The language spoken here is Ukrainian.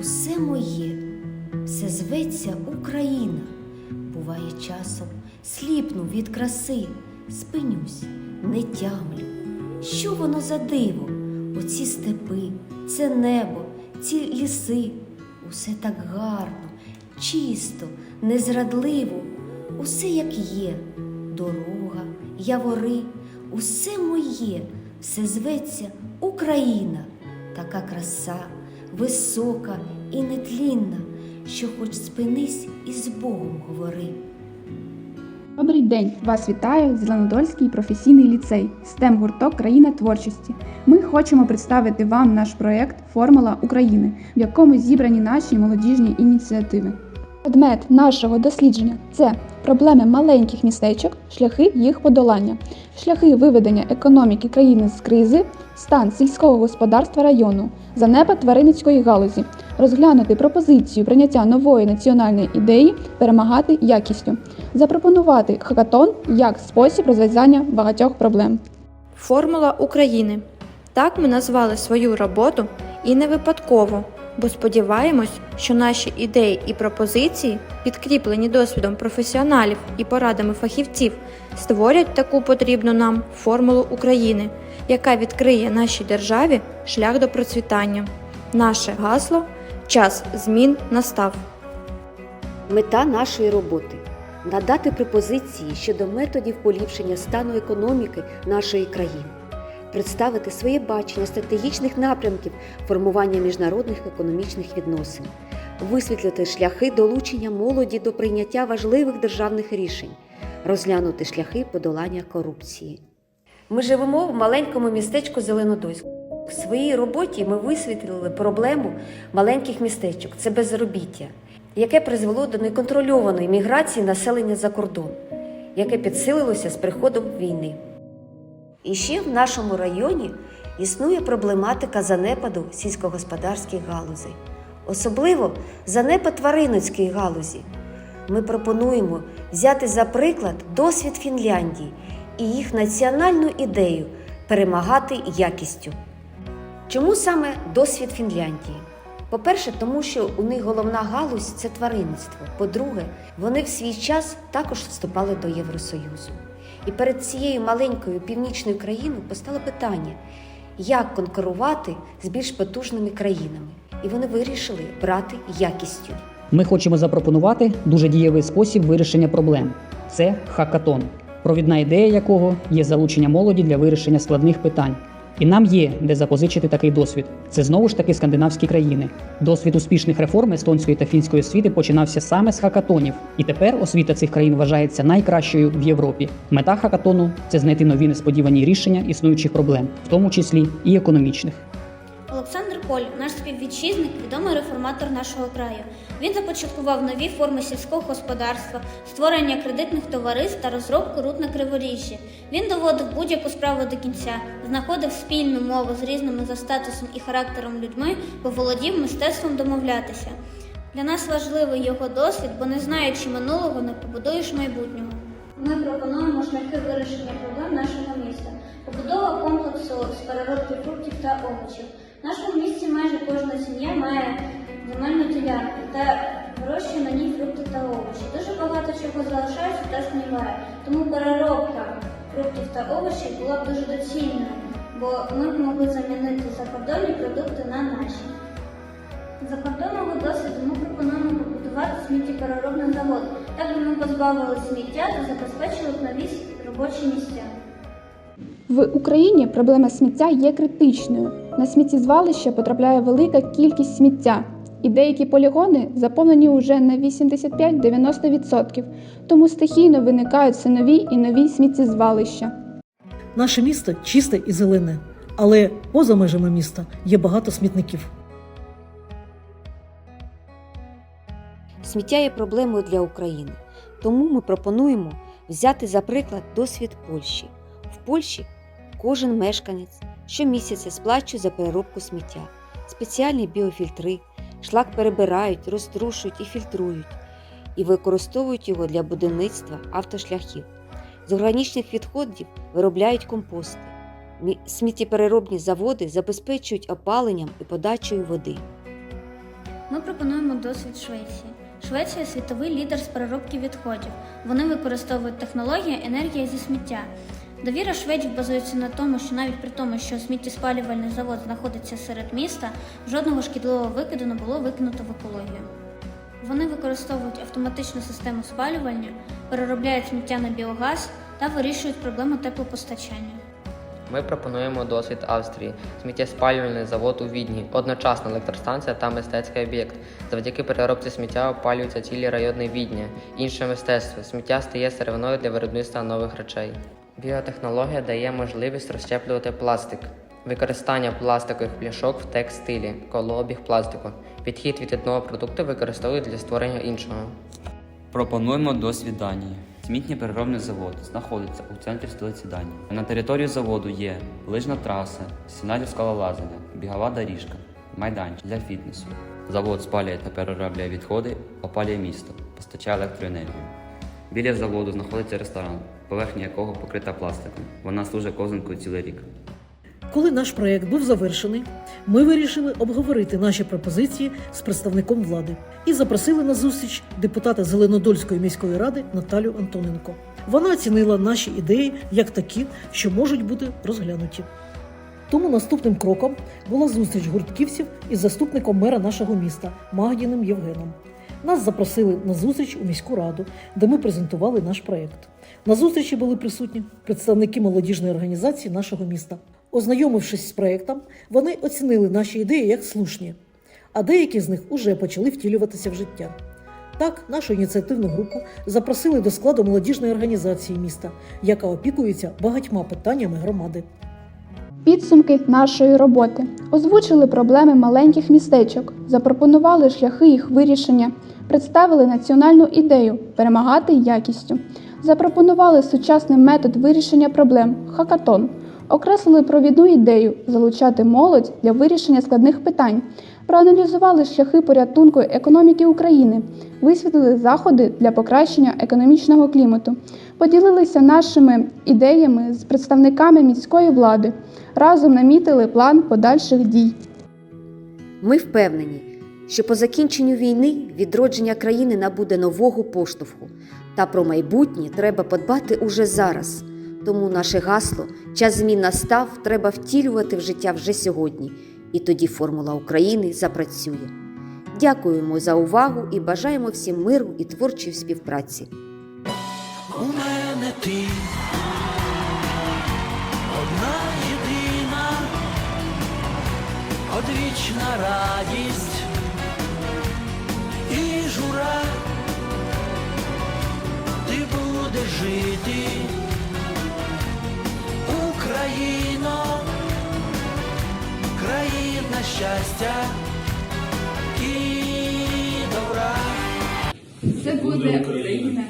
усе моє, все зветься Україна. Буває часом, сліпну від краси, спинюсь, не тямлю. Що воно за диво? Оці степи, це небо, ці ліси, усе так гарно, чисто, незрадливо, усе як є, дорога, явори, усе моє, все зветься Україна, така краса, висока і нетлінна, що хоч спинись і з Богом говори. Добрий день! Вас вітаю Зеленодольський професійний ліцей STEM гурток Країна творчості. Ми хочемо представити вам наш проєкт Формула України, в якому зібрані наші молодіжні ініціативи. Предмет нашого дослідження це проблеми маленьких містечок, шляхи їх подолання, шляхи виведення економіки країни з кризи, стан сільського господарства району, занепад тваринницької галузі, розглянути пропозицію прийняття нової національної ідеї, перемагати якістю, запропонувати хакатон як спосіб розв'язання багатьох проблем. Формула України. Так ми назвали свою роботу і не випадково, бо сподіваємось, що наші ідеї і пропозиції, підкріплені досвідом професіоналів і порадами фахівців, створять таку потрібну нам формулу України, яка відкриє нашій державі шлях до процвітання. Наше гасло час змін настав. Мета нашої роботи надати пропозиції щодо методів поліпшення стану економіки нашої країни, представити своє бачення стратегічних напрямків формування міжнародних економічних відносин, висвітлити шляхи долучення молоді до прийняття важливих державних рішень, розглянути шляхи подолання корупції. Ми живемо в маленькому містечку Зеленодольськ. В своїй роботі ми висвітлили проблему маленьких містечок це безробіття, яке призвело до неконтрольованої міграції населення за кордон, яке підсилилося з приходом війни. І ще в нашому районі існує проблематика занепаду сільськогосподарських галузей, особливо занепад тваринницької галузі. Ми пропонуємо взяти за приклад досвід Фінляндії і їх національну ідею перемагати якістю. Чому саме досвід Фінляндії? По-перше, тому що у них головна галузь це тваринництво. По-друге, вони в свій час також вступали до Євросоюзу. І перед цією маленькою північною країною постало питання, як конкурувати з більш потужними країнами. І вони вирішили брати якістю. Ми хочемо запропонувати дуже дієвий спосіб вирішення проблем. Це хакатон, провідна ідея якого є залучення молоді для вирішення складних питань. І нам є де запозичити такий досвід. Це знову ж таки скандинавські країни. Досвід успішних реформ естонської та фінської освіти починався саме з хакатонів, і тепер освіта цих країн вважається найкращою в Європі. Мета хакатону це знайти нові несподівані рішення існуючих проблем, в тому числі і економічних. Олександр наш співвітчизник, відомий реформатор нашого краю. Він започаткував нові форми сільського господарства, створення кредитних товариств та розробку рут на криворіжжі. Він доводив будь-яку справу до кінця, знаходив спільну мову з різними за статусом і характером людьми, бо володів мистецтвом домовлятися. Для нас важливий його досвід, бо не знаючи минулого, не побудуєш майбутнього. Ми пропонуємо шляхи вирішення проблем нашого міста. Побудова комплексу з переробки фруктів та овочів. Нашому місті майже кожна сім'я має земельну ділянку та вирощує на ній фрукти та овочі. Дуже багато чого залишається та згниває. Тому переробка фруктів та овочів була б дуже доцільною, бо ми б могли замінити закордонні продукти на наші. За кордонного досвіду ми пропонуємо побудувати сміттєпереробний завод. Так би ми позбавили сміття та забезпечили б нові робочі місця. В Україні проблема сміття є критичною. На сміттєзвалище потрапляє велика кількість сміття, і деякі полігони заповнені уже на 85-90%, тому стихійно виникають все нові і нові сміттєзвалища. Наше місто чисте і зелене, але поза межами міста є багато смітників. Сміття є проблемою для України, тому ми пропонуємо взяти за приклад досвід Польщі. В Польщі кожен мешканець щомісяця сплачує за переробку сміття, спеціальні біофільтри, шлак перебирають, розтрушують і фільтрують, і використовують його для будівництва автошляхів. З органічних відходів виробляють компости. Сміттєпереробні заводи забезпечують опаленням і подачею води. Ми пропонуємо досвід Швеції. Швеція світовий лідер з переробки відходів. Вони використовують технології енергія зі сміття. Довіра шведів базується на тому, що навіть при тому, що сміттєспалювальний завод знаходиться серед міста, жодного шкідливого викиду не було викинуто в екологію. Вони використовують автоматичну систему спалювання, переробляють сміття на біогаз та вирішують проблему теплопостачання. Ми пропонуємо досвід Австрії, сміттєспалювальний завод у Відні, одночасна електростанція та мистецький об'єкт. Завдяки переробці сміття опалюються цілі райони Відня. Інше мистецтво. Сміття стає сировиною для виробництва нових речей. Біотехнологія дає можливість розщеплювати пластик. Використання пластикових пляшок в текстилі, колообіг пластику. Підхід від одного продукту використовують для створення іншого. Пропонуємо досвід Данії. Сміттєпереробний завод знаходиться у центрі столиці Данії. На території заводу є лижна траса, стіна для скалолазання, бігова доріжка, майданчик для фітнесу. Завод спалює та переробляє відходи, опалює місто, постачає електроенергію. Біля заводу знаходиться ресторан, поверхня якого покрита пластиком. Вона служить козинкою цілий рік. Коли наш проєкт був завершений, ми вирішили обговорити наші пропозиції з представником влади і запросили на зустріч депутата Зеленодольської міської ради Наталю Антоненко. Вона оцінила наші ідеї як такі, що можуть бути розглянуті. Тому наступним кроком була зустріч гуртківців із заступником мера нашого міста Магдіним Євгеном. Нас запросили на зустріч у міську раду, де ми презентували наш проєкт. На зустрічі були присутні представники молодіжної організації нашого міста. Ознайомившись з проєктом, вони оцінили наші ідеї як слушні, а деякі з них уже почали втілюватися в життя. Так, нашу ініціативну групу запросили до складу молодіжної організації міста, яка опікується багатьма питаннями громади. Підсумки нашої роботи. Озвучили проблеми маленьких містечок, запропонували шляхи їх вирішення, представили національну ідею перемагати якістю, запропонували сучасний метод вирішення проблем хакатон, окреслили провідну ідею залучати молодь для вирішення складних питань, проаналізували шляхи порятунку економіки України, висвітлили заходи для покращення економічного клімату, поділилися нашими ідеями з представниками міської влади, разом намітили план подальших дій. Ми впевнені, що по закінченню війни відродження країни набуде нового поштовху, та про майбутнє треба подбати уже зараз. Тому наше гасло час змін настав треба втілювати в життя вже сьогодні, і тоді формула України запрацює. Дякуємо за увагу і бажаємо всім миру і творчої співпраці. У мене ти. Одна єдина, одвічна радість. І жура, ти будеш жити, щастя і добра. Це буде Україна.